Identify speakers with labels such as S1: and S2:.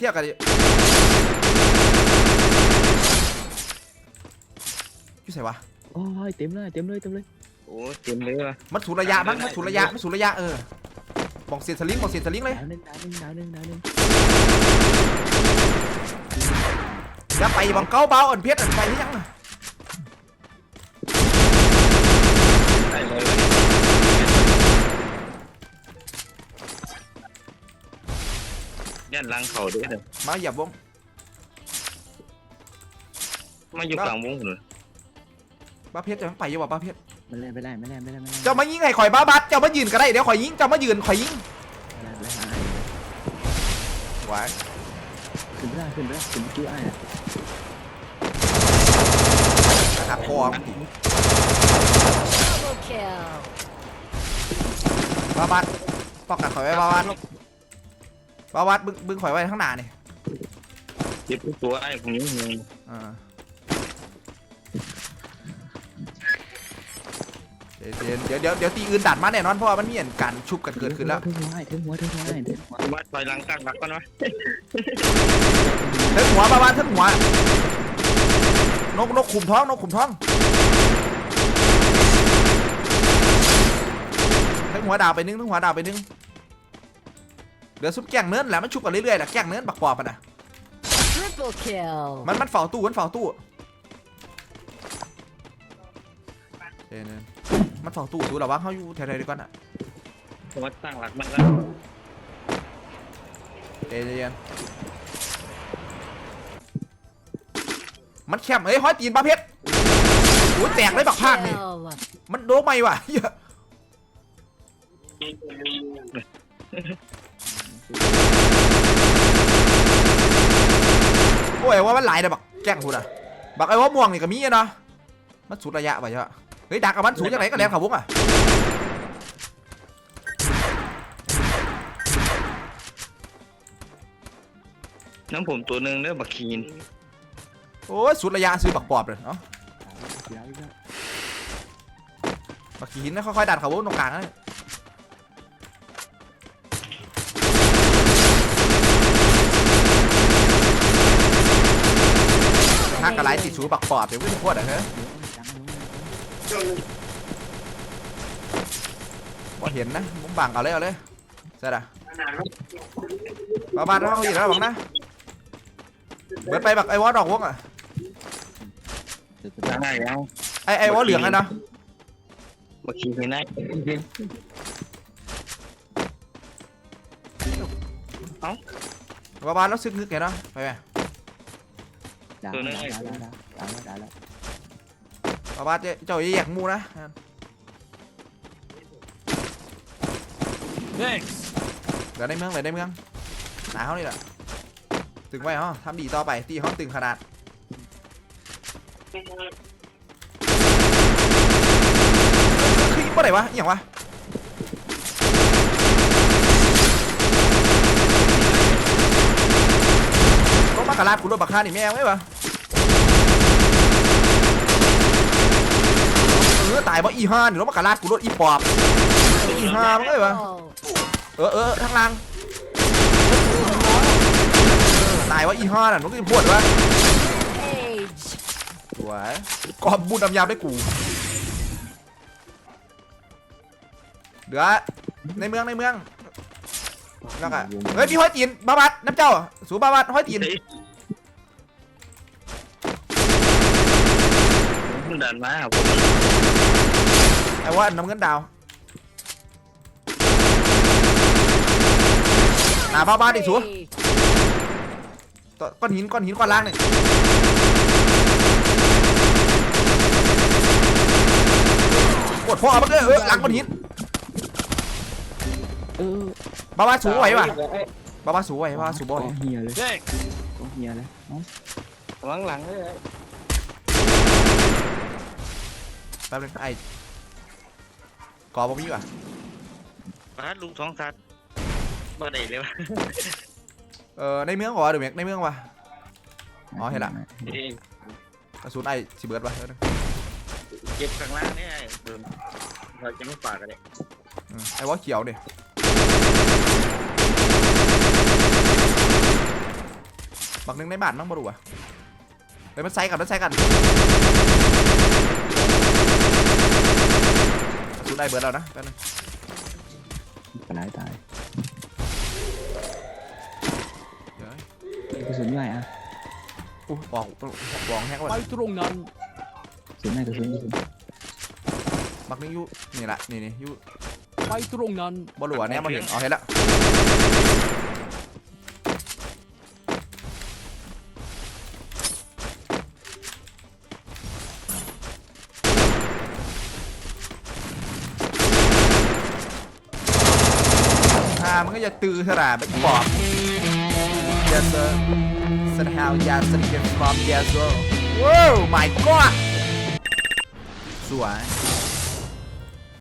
S1: เทียบกันดิอยู่ใส่วะ
S2: โอ้ยเต็มเลยเต็มเลยเต็มเลย
S3: โอ้เต็มเลยว่ะ
S1: มันสูนระยะมั้งมันสูนระยะ มันสูนระยะเออบอกเสียนสลิงบอกเสียนสลิงเลย
S2: ดาวหนึ่งดาวหนึ่งดาวหนึ่งดาวหนึ่ง
S1: อย่าไปบังเก้าเบาอ่อนเพชรอ่อนไปที่ยัง
S3: ยันหลังเขาด้วยเด้อ
S1: มาเหยียบวง
S3: มาอยู่กลางวงเลย
S1: บ้าเพชรจะไปอยู่ว่ะบ้าเพชร
S2: ไม่ได้ไม่ได้ไม่ได้ไม่ได้ไม่ได้
S1: เจ้ามายิงไงข่อยบ้าบัดเจ้ามายืนก็ได้เดี๋ยวข่อยยิงเจ้ามายืนข่อยยิง
S2: ไม่ได้ไม่ได้
S1: ไหว
S2: ขึ้นไม่ได้ขึ้นไม่ได้ขึ้นคิวไอ้อะ
S1: หักคอ
S4: Double kill.
S1: บ้าบัดปอกกัดข่อยไว้บ้าบัด บ้าบัดบึ้งบึ้งข่อยไว้ข้างหน้านี่
S3: เจ็บทุกตัวไอ้พวกนี้มึง
S1: อ่าเดี๋ยวเดี๋ยวเดี๋ยวเดี๋ยวตีอื่นดัดมาแน่นอนเพราะว่ามันมีอันการชุบกันเกิดขึ้นแล้ว
S2: ถึงหัวไอ้ถึงหัวถึงหัวไอ้ถึงหัว
S3: วัดถอยหลังตั้งหลักก่อนวะ
S1: เทิงหัวบ้าบัดเทิงหัวนกนกขุมท้องนกขุมท้องเทิงหัวดาวไปนึงเทิงหัวดาวไปนึง เดี๋ยวซุปแกงเนื้อแหละมันชุบกันเรื่อยๆแหละแกงเนื้อบักปอบมันนะ
S4: Triple kill.
S1: มันมันเฝ้าตู้มันเฝ้าตู้เอ้ยเนี่ยมันเฝ้าตู้ตู้หรอวะเขาอยู่แถวๆเดียวกันอะ
S3: วัดตั้งหลักมันแล้ว
S1: เอ้ยเย็นมันแคมเอ้ยห้อยตีนปลาเพชรโอ้ยแตกเลยบักพากนี่
S4: Kill.
S1: มันโดนไม่ว่ะเหี้ย โอ้ยว่ามันหลายเลยบักแกล้งพูดอะบักไอ้ว่าม่วงนี่ก็มีอะเนาะมันสุดระยะไปเยอะเฮ้ยดักกับมันสูงจังไหนก็แรงเขาบุ้งอะ
S3: น้ำผมตัวหนึ่งเด้อบักคีน
S1: โอ้ยสุดระยะซื้อบักปอบเลยเนาะ
S2: เดี๋ยวอีกแล้ว
S1: บักขีหินนะค่อยๆดันเขาบุ้งตรงกลางนะ กระไรติดสูบักปอบเดี๋ยววิ่งโคตรอะเฮ้ยบ่เห็นนะมึงบังเอาเลยเอาเลยเสร็จอะบ้าบ้านเราอีกแล้วบังนะเบิดไปบักไอ้วอดอกวงอะ
S2: จะ
S3: ได้แล้ว
S1: ไอ้ไอ้วอเหลืองอะเนาะ
S3: บักคีนไม่ได้
S1: บ้าบ้านเราซึกนึกเห็นเนาะไปไหม
S2: ดาวดาวดาวดาวดาวดาวดาว
S1: บ้าบ้านเจ้าเจ้าอย่าแยกหมูนะเหลือในเมืองเหลือในเมืองหนาเขานี่แหละตึงไว้ฮะทำดีต่อไปตีเขาตึงขนาดคือเมื่อไหร่วะอหย่างวะรถมากระลาดกูรถบักคานี่แม่งไว้ปะ ออตายเพราะอีห้านี่รถมากระลาดกูรถอีปอบอีห้ามั้งไงวะเออเออทางล่างตายว่าอีห้าน่ะนกที่พูดว่า
S4: Age.
S1: สวยกอบบุญดำยาได้กูเดือในเมืองในเมืองแล้วก็เฮ้ยพี่ห้อยตีนบาบัดน้ำเจ้า สูบาบัดห้อยตีน
S3: มันดันมาครับผม
S1: ไอ้ว่าน้ำเงินดาวหนาบ้าบัดอีกสู
S4: Three.
S1: ก้อนหินก้อนหินก้อนล่างนี่ปวดพ่อมันเลยเออหลังก้อนหิน
S2: เออบา
S1: บัดสูงไหวป่ะบ้าบัดสูงไหวบ้าบัดสูงบ่อย
S2: กองเฮียเลยกองเฮียเลยเอ้า
S3: หลังหลังเลย
S1: แป๊บนึงไอ้กอบ่มีว่ะ
S3: บาสลูกสองสัตว์บ่ได้เลยวะ
S1: เออในเมืองวะเดี๋ยวเมกในเมืองวะอ๋อเห็นละ
S3: เอ้ย
S1: กระสุนไอ้สิเบิร์ดวะเออ
S3: เก็บข้างล่างเนี่ยเดิมเราจะไม่ฝากกันเลย
S1: อืมไอ้วะเขียวเนี่ยบักหนึงในบ้านมั้งบ่รู้อะเฮ้ยมันใส่กันมันใส่กัน สู้ได้เบิร์ดแล้วนะแป๊บนึง
S2: ปลายตาย
S1: เดี๋ยวนะ
S2: กระสุนย่อยอะ
S1: อู้บอกบอกแฮกว่ะ
S5: ไปตรงนั้น
S2: กระสุนไหนกระสุนกระสุน
S1: บักหนึงอยู่นี่แหละนี่นี่อยู่
S5: ไปตรงนั้น
S1: บ่รู้อะเนี่ยมาเห็นเอาเห็นละ ก็จะตือสระไปบอก yes sir somehow yes sir get from yes sir wow my god สวย